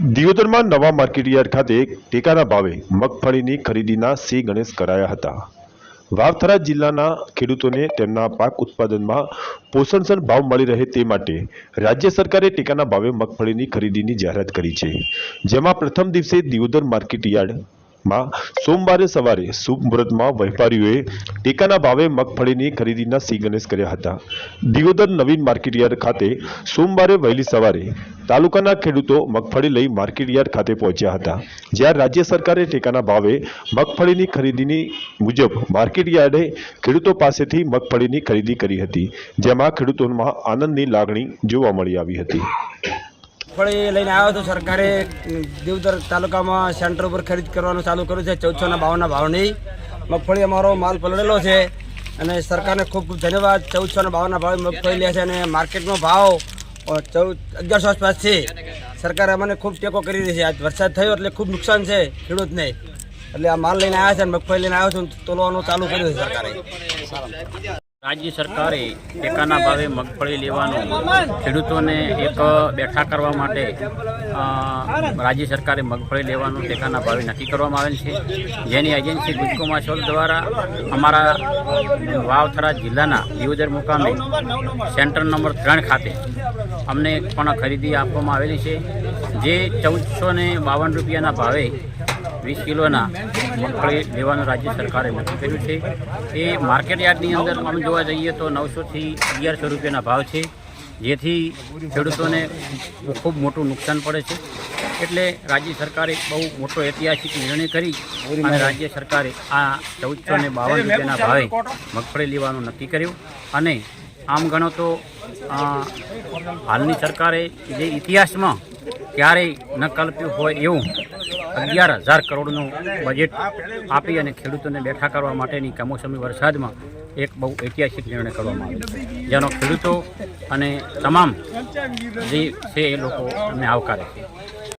દિયોદરમાં નવા માર્કેટયાર્ડ ખાતે ટેકાના ભાવે મગફળીની ખરીદીના શ્રી ગણેશ કરાયા હતા. વાવથરા જિલ્લાના ખેડૂતોને તેમના પાક ઉત્પાદનમાં પોષણસર ભાવ મળી રહે તે માટે રાજ્ય સરકારે ટેકાના ભાવે મગફળીની ખરીદીની જાહેરાત કરી છે. જેમાં પ્રથમ દિવસે દિયોદર માર્કેટયાર્ડમાં સોમવારે સવારે શુભ મુહૂર્તમાં વેપારીઓએ ટેકાના ભાવે મગફળીની ખરીદીના ગણેશ કર્યા હતા. દિયોદર નવીન માર્કેટયાર્ડ ખાતે સોમવારે વહેલી સવારે તાલુકાના ખેડૂતો મગફળી લઈ માર્કેટયાર્ડ ખાતે પહોંચ્યા હતા, જ્યાં રાજ્ય સરકારે ટેકાના ભાવે મગફળીની ખરીદીની મુજબ માર્કેટયાર્ડે ખેડૂતો પાસેથી મગફળીની ખરીદી કરી હતી, જેમાં ખેડૂતોમાં આનંદની લાગણી જોવા મળી આવી હતી. મગફળી લઈને આવ્યો હતો સરકારે. દેવદર તાલુકામાં સેન્ટર ઉપર ખરીદ કરવાનું ચાલુ કર્યું છે. ચૌદસોના બાવનના ભાવની મગફળી અમારો માલ પલળેલો છે અને સરકારને ખૂબ ખૂબ ધન્યવાદ. ચૌદસોના બાવનના ભાવે મગફળી લે છે અને માર્કેટનો ભાવ ચૌદ, અગિયારસો આસપાસ છે. સરકારે અમને ખૂબ ટેકો કરી રહી છે. આજ વરસાદ થયો એટલે ખૂબ નુકસાન છે ખેડૂતને. એટલે આ માલ લઈને આવ્યા છે અને મગફળી લઈને આવ્યો છું તોલવાનું ચાલુ કર્યું છે સરકારે. રાજ્ય સરકારે ટેકાના ભાવે મગફળી લેવાનું ખેડૂતોને એક બેઠા કરવા માટે રાજ્ય સરકારે મગફળી લેવાનું ટેકાના ભાવે નક્કી કરવામાં આવેલ છે. જેની એજન્સી ગુજકોમા શોલ દ્વારા અમારા વાવથરા જિલ્લાના દિયોદર મુકામે સેન્ટર નંબર ત્રણ ખાતે અમને પણ ખરીદી આપવામાં આવેલી છે. જે ચૌદસો બાવન રૂપિયાના ભાવે વીસ કિલોના મગફળી લેવાનું રાજ્ય સરકારે નક્કી કર્યું છે. એ માર્કેટ યાર્ડની અંદર અમે જોવા જઈએ તો નવસોથી અગિયારસો રૂપિયાના ભાવ છે, જેથી ખેડૂતોને ખૂબ મોટું નુકસાન પડે છે. એટલે રાજ્ય સરકારે બહુ મોટો ઐતિહાસિક નિર્ણય કરી અને રાજ્ય સરકારે આ ચૌદસો ને બાવન રૂપિયાના ભાવે મગફળી લેવાનું નક્કી કર્યું. અને આમ ગણો તો હાલની સરકારે જે ઇતિહાસમાં ક્યારેય ન કલ્પ્યું હોય એવું અગિયાર હજાર કરોડનું બજેટ આપી અને ખેડૂતોને બેઠા કરવા માટેની કમોસમી વરસાદમાં એક બહુ ઐતિહાસિક નિર્ણય કરવામાં આવ્યો જેનો ખેડૂતો અને તમામ જે છે એ લોકો અમને આવકારે છે.